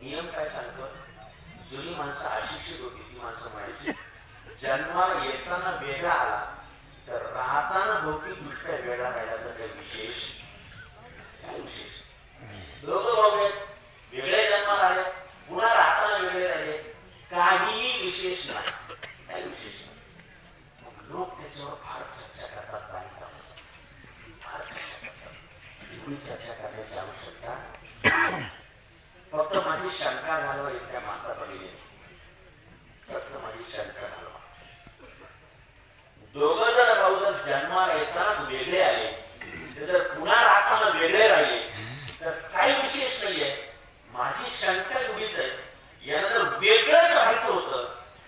नियम काय सांगतो? जुनी माणसं अशिक्षित होती ती माणसं म्हणायची जन्माला येताना वेगळा आला तर राहताना भौतिक दृष्ट्या वेगळा राहिला. तर काही विशेष काय विशेष. दोघं भाऊ आहेत वेगळे जन्माला आले पुन्हा राहताना वेगळे राहिले काहीही विशेष नाही काही विशेष नाही मग लोक त्याच्यावर फार चर्चा करतात काही कामाचं फार चर्चा करतात एवढी चर्चा करण्याची आवश्यकता फक्त माझी शंका घालवा इथल्या माता बहिणी फक्त माझी शंका घालवा दोघं जर भाऊ जर जन्माला येतानाच वेगळे आले ते जर पुन्हा राहताना वेगळे राहिले तर काही विशेष नाहीये माझी शंका एवढीच आहे याला जर वेगळंच राहायचं होतं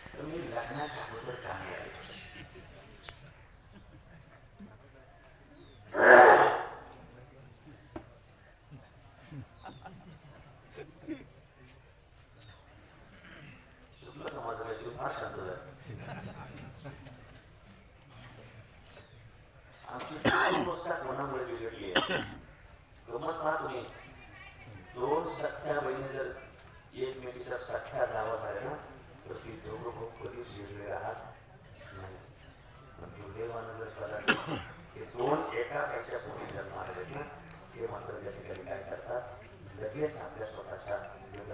तर मी लग्नाच्या अगोदर का नाही राहायचं चुकलं का माझं काहीतरी फार शांत झालं आमची दोन पुस्तक कोणामुळे बिघडली आहे गमत पहा तुम्ही दोन सख्या बहिणी जर एकमेकीच्या सख्या जावा झाल्या ना तर ती दोघं कधीच वेगळे राहत नाही. पण दुर्दैवानं जर कदाचित हे दोन एकाच याच्यापुढे जन्माला आलेत ना ते मात्र त्या ठिकाणी काय करतात? लगेच आपल्या स्वतःच्या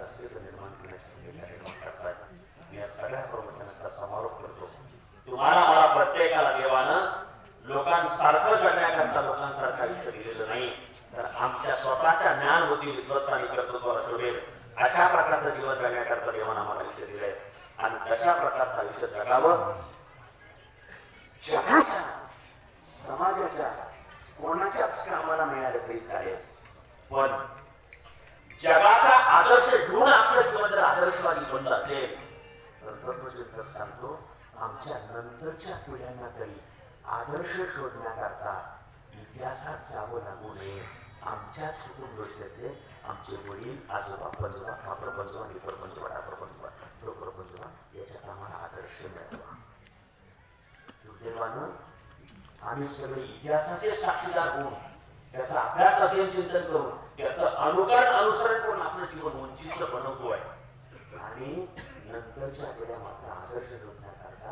अस्तित्व निर्माण करण्याच्या कार्यक्रम करतात. या सगळ्या प्रवचनाचा समारोप करतो. तुम्हाला मला प्रत्येकाला देवानं लोकांसारखं जगण्याकरता लोकांसारखं आयुष्य दिलेलं नाही. तर आमच्या स्वतःच्या ज्ञान बुद्धी विद्वत्ता आणि कर्तृत्व शोभेल अशा प्रकारचं जीवन जगण्याकरता देवान आम्हाला आयुष्य दिलंय. आणि तशा प्रकारचं आयुष्य जगावं. जगाच्या समाजाच्या कोणाच्याच कामाला मिळालं तरी चालेल. पण जगाचा आदर्श घेऊन आपलं जीवन जर आदर्शवादी बनलं असेल तर तत्वचिंतक सांगतो आमच्या नंतरच्या पिढ्यांना तरी आदर्श शोधण्याकरता इतिहासात जावं लागू नये. आमच्याच कुटुंब गोष्टीतले आमचे वडील आजोबा पंजोबा हा प्रपंजोबा हे प्रपंजोबा हा प्रपंजोबा तो प्रपंजोबा याच्या आम्हाला आदर्श मिळावा दुर्दैवानं आम्ही सगळे इतिहासाचे साक्षीदार होऊन त्याचा अभ्यास अध्ययन चिंतन करून त्याचं अनुकरण अनुसरण करून आपलं जीवन वंचित बनवतो आहे. आणि नंतरच्या आपल्याला मात्र आदर्श जोडण्याकरता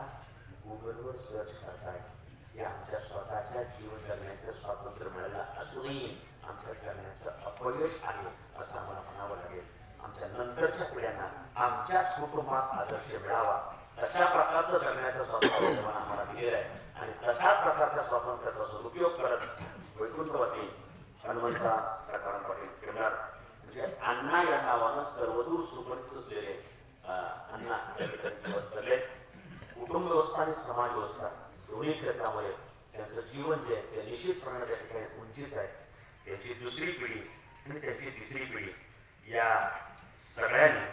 गुगलवर सर्च करताय हे आमच्या स्वतःच्या जीवन जगण्याचं स्वातंत्र्य मिळालं असूनही आमच्या जगण्याचं अपयश आहे असं आम्हाला म्हणावं लागेल. आमच्या नंतरच्या पिढ्यांना आमच्याच कुटुंबात आदर्श मिळावा. तशा प्रकारचं जगण्याचं स्वातंत्र्य आम्हाला दिलेलं आहे. आणि तशा प्रकारच्या स्वातंत्र्याचा सदुपयोग करत वैकुंठवासी हनुमंता सकाराम पाटील किरणार म्हणजे अण्णा या नावानं सर्वदूर सुपरिचित असलेले अण्णा जीवन चालले. कुटुंब व्यवस्था आणि समाज व्यवस्था दोन्ही क्षेत्रामध्ये त्यांचं जीवन जे आहे ते निश्चितपणे त्या ठिकाणी उंचीच आहे. त्याची दुसरी पिढी आणि त्याची तिसरी पिढी. या सगळ्यांनी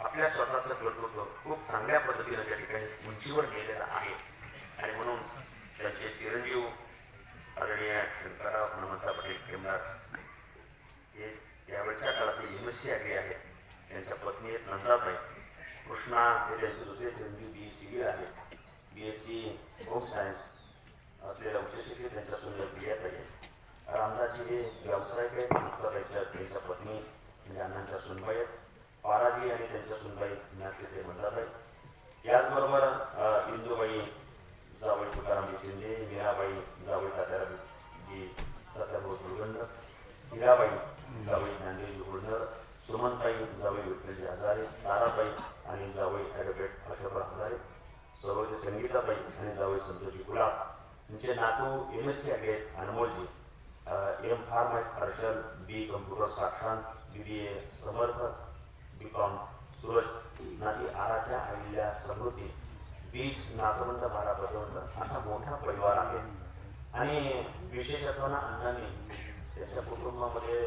आपल्या स्वतःचं कर्तृत्व खूप चांगल्या पद्धतीनं त्या ठिकाणी उंचीवर नेलेलं आहे. आणि म्हणून त्यांचे चिरंजीव आदरणीय शंकरराव हनुमंता पाटील खेमदार हे त्यावेळच्या काळातले एम एस सी आगरी आहेत. त्यांच्या पत्नी आहेत नंदाबाई कृष्णा हे त्यांचे दुसरे चिरंजीव बी सी बी आहेत. B S C home science असलेल्या उच्चशिक्षित त्यांच्या सुंदर प्रियात आहे रामदासजी हे व्यावसायिक आहेत मात्र त्यांच्या त्यांच्या पत्नी म्हणजे अण्णांच्या सुनबाई आहेत. पाराजी आणि त्यांच्या सुनबाई ज्ञातले ते म्हणतात आहेत. याचबरोबर अ, इंदुबाई जावई तुकारामजी शिंदे मीराबाई जावई तात्यारामजी तात्याभाऊ दुर्गंड हिराबाई जावई ज्ञानदेवी गुळणर सुमनताई जावई विठ्ठलजी हजारे ताराबाई आणि जावई ॲडव्होकेट अशोक हजारे सरोजी संगीताबाई आणि जावई संतोषजी गुलाब. यांचे नातू एम एस सी आहेत Anmolji. M pharm Harshal B computer Sakshant B B A Samarth B com Suraj नाती आराध्या आलेल्या समृद्धी वीस नातवंत बारा पदवंत असा मोठा परिवार आहे. आणि विशेषत्वानं अण्णांनी त्याच्या कुटुंबामध्ये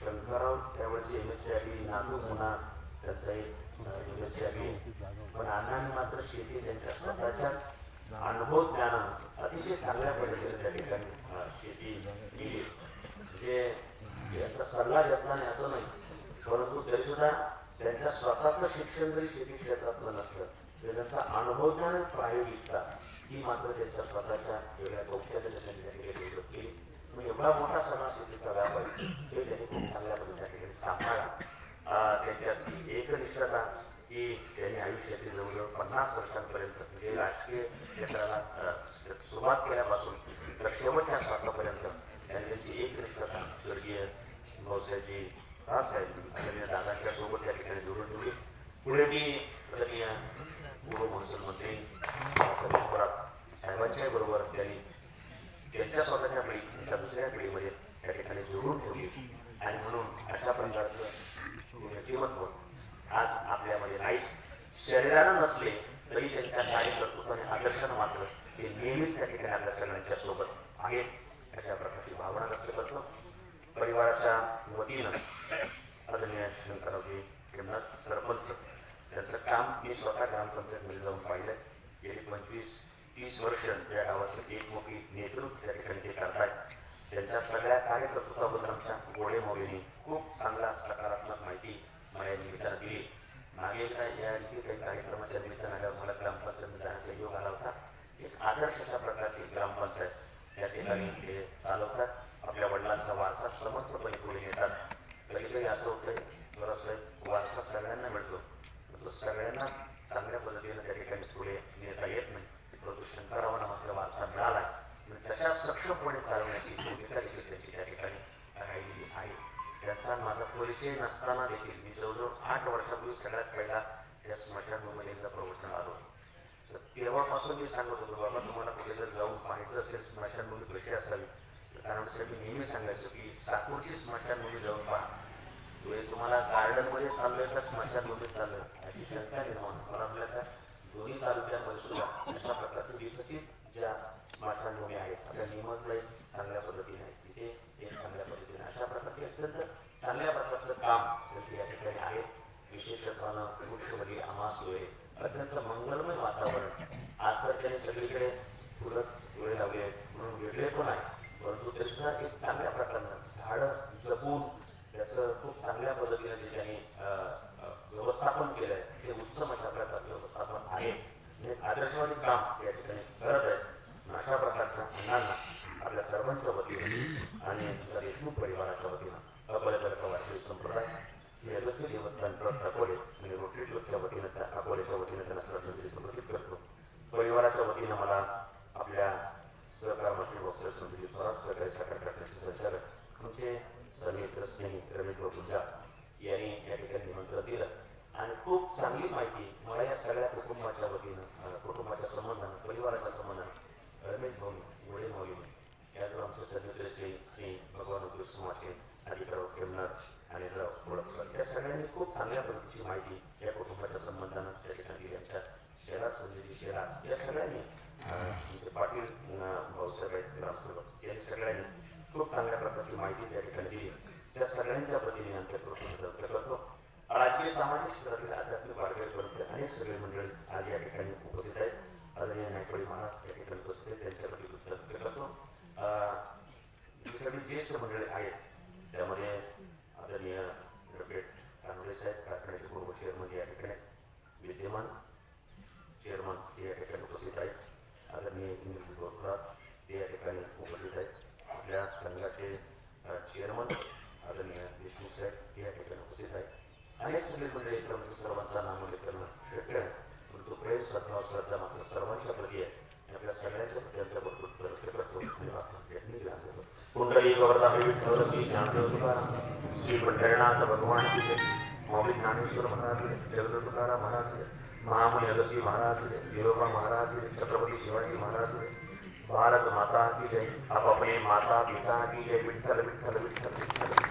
शंकरराव त्यावेळची एम एस सी आली नातू म्हणा त्याचा एक एम एस सी आली पण अण्णांनी मात्र शेती त्यांच्या स्वतःच्याच अनुभव ज्ञानानं अतिशय चांगल्या पद्धतीने त्या ठिकाणी अं, शेती म्हणजे याचा सल्ला घेतला नाही असं नाही. परंतु तरीसुद्धा त्यांच्या स्वतःचं शिक्षण जरी शेती क्षेत्रातलं नसलं तरी त्यांचा अनुभव ज्ञान आणि प्रायोगिकता ही मात्र त्यांच्या स्वतःच्या वेगळ्या कौशल्याच्या मग एवढा मोठा सण शेतीचा व्यापारी हे त्यांनी खूप चांगल्या पद्धतीने त्या ठिकाणी एकनिष्ठता की त्यांनी आयुष्यातील जवळजवळ पन्नास वर्षांपर्यंत म्हणजे राजकीय क्षेत्राला सुरुवात केल्यापासून तर शेवटच्या श्वासापर्यंत त्यांनी त्यांची एकनिष्ठता स्वर्गीय भाऊसाहेबजी राजसाहेब दादांच्या सोबत त्या ठिकाणी जोडून ठेवली पुढे मी आदरणीय पूर्व महसूल मंत्री बरोबर त्यांनी त्यांच्या स्वतःच्या पिढी त्यांच्या दुसऱ्या पिढीमध्ये त्या ठिकाणी जोडून ठेवली. आणि म्हणून अशा प्रकारचं व्यक्तिमत्व आज आपल्यामध्ये नाही शरीरानं नसले तरी त्यांच्या कार्यकर्तृत्वाने आकर्षण मात्र ते नेहमीच त्या ठिकाणी आपल्या सगळ्यांच्या सोबत आहे अशा प्रकारची भावना व्यक्त करतो. परिवाराच्या वतीनं आदरणीय शंकररावजी किंमत सरपंच त्याचं काम मी स्वतः ग्रामपंचायतमध्ये जाऊन पाहिलं गेली पंचवीस तीस वर्ष या गावाचं एक मोठी नेतृत्व त्या ठिकाणी ते करतायत. त्यांच्या सगळ्या कार्यकर्तृत्वाबद्दल आमच्या गोडे मोडीने खूप चांगला सकारात्मक माहिती मला या निमित्तानं दिली मागे या इथे काही कार्यक्रमाच्या निमित्तानं आल्यावर मला ग्रामपंचायत जाण्याचा योग आला होता एक आदर्श अशा प्रकारची ग्रामपंचायत या ठिकाणी ते चालवतात आपल्या वडिलांचा वारसा समर्थपणे पुढे नेतात कधी कधी असं होतंय बरंच वारसा सगळ्यांना मिळतो तो सगळ्यांना चांगल्या पद्धतीने त्या ठिकाणी पुढे नेता येत नाही परंतु शंकररावांना मात्र वारसा मिळाला आणि तशा सक्षमपणे चालवण्याची भूमिका देखील त्यांची त्या ठिकाणी राहिलेली आहे त्याचा माझा परिचय नसताना देखील मी जवळजवळ आठ वर्षापूर्वी सगळ्यात पहिला त्या स्मशानभूमीला एकदा प्रवचन आलो तर तेव्हापासून मी सांगत होतो बाबा तुम्हाला कुठे जर जाऊन पाहायचं असेल स्मशानभूमी कशी असावी कारण साहेब मी नेहमी सांगायचो की साकूरची स्मशानभूमी जाऊन पहा. म्हणजे तुम्हाला गार्डनमध्ये चाललोय का स्मशानभूमीत चाललोय? अशी शंका निर्माण मला आपल्या त्या दोन्ही तालुक्यामध्ये सुद्धा अशा प्रकारचे विकसित ज्या स्मशानभूमी आहेत आपल्या नियमतला एक चांगल्या पद्धतीने आहे तिथे एक चांगल्या पद्धतीने अशा प्रकारचे अत्यंत चांगल्या प्रकारचं काम त्यांचे या ठिकाणी आहे. विशेषत्वानं वृक्षवली आमास होय. अत्यंत मंगलमय वातावरण. आज तर त्याने सगळीकडे फुलं डोळे लावले आहेत. म्हणून वेगळे पण आहे. सुद्धा एक चांगल्या प्रकारानं झाडं जपून त्याचं खूप चांगल्या पद्धतीने जे त्यांनी व्यवस्थापन केलं आहे ते उत्तम अशा प्रकारचं व्यवस्थापन आहे. हे आदर्शवादी काम या ठिकाणी करत आहे. अशा प्रकारच्या मुलांना आपल्या सर्वांच्या वतीनं आणि देशमुख परिवाराच्या वतीनं अबलकर वारकरी संप्रदाय श्री अगस्त्य देवस्थान ट्रस्ट अकोले आणि रोटरी क्लबच्या वतीनं त्या अकोल्याच्या वतीनं त्यांना श्रद्धांजली समर्पित करतो. परिवाराच्या वतीनं मला आपल्या सहकार मशीन वस्त्र संधी स्वराज सहकारी साखर कारखान्याचे संचालक आमचे समित्र स्नेही रमेश पूजा यांनी या ठिकाणी निमंत्रण दिलं आणि खूप चांगली माहिती मला या सगळ्या कुटुंबाच्या वतीनं अं, कुटुंबाच्या संबंधानं परिवाराच्या संबंधानं रमेश भाऊ गोळे माऊली यातून आमचे समित्र श्री श्री भगवान कृष्ण कृष्णमाचे अधिकराव खेमनार आणि राव ओळखकर या सगळ्यांनी खूप चांगल्या पद्धतीची माहिती या कुटुंबाच्या संबंधानं त्या ठिकाणी दिली आमच्या शेरा संजयजी शेरा या सगळ्यांनी अं, आमचे पाटील अं, भाऊसाहेब आहेत ग्रामसेवक यांनी सगळ्यांनी खूप चांगल्या प्रकारची माहिती त्या ठिकाणी दिली त्या सगळ्यांच्या वतीने आमच्या कृतज्ञता व्यक्त करतो राजकीय सामाजिक क्षेत्रातील आध्यात्मिक वाढगेपर्यंत अनेक सगळे मंडळी आज या ठिकाणी उपस्थित आहेत. आदरणीय नायकवाडी महाराज या ठिकाणी उपस्थित आहेत. त्यांच्याप्रती कृतज्ञता व्यक्त करतो जी सगळी ज्येष्ठ मंडळी आहेत. त्यामध्ये आदरणीय रपेट कानोडे साहेब कारखान्याचे पूर्व चेअरमन या ठिकाणी विद्यमान चेअरमन ते या ठिकाणी उपस्थित आहेत. आदरणीय इंद्रजी गोरखा ते या ठिकाणी उपस्थित आहेत. आपल्या संघाचे चेअरमन आदरणीय देशमुख साहेब या ठिकाणी उपस्थित आहेत. अनेक सगळे मंडळी आहेत, सर्वांचा नामोल्लेख म्हणजे करणं शक्य आहे. परंतु प्रेम श्रद्धा श्रद्धा मात्र सर्वांच्या प्रती आहे. आपल्या सगळ्यांच्या प्रती आमच्या बरोबर व्यक्त करतो आणि आपण भेटणी दिला कुंडली गोवर्धन विठ्ठल ज्ञानदेव तुकाराम श्री पंढरीनाथ भगवान की जय. मौलिक ज्ञानेश्वर महाराज की जय, तुकाराम महाराज की जय, अगस्ती महाराज विरोबा महाराज छत्रपती शिवाजी महाराज की भारत माता की जय। आप अपने माता पिता की जय। विठ्ठल विठल विठल विठ्ठल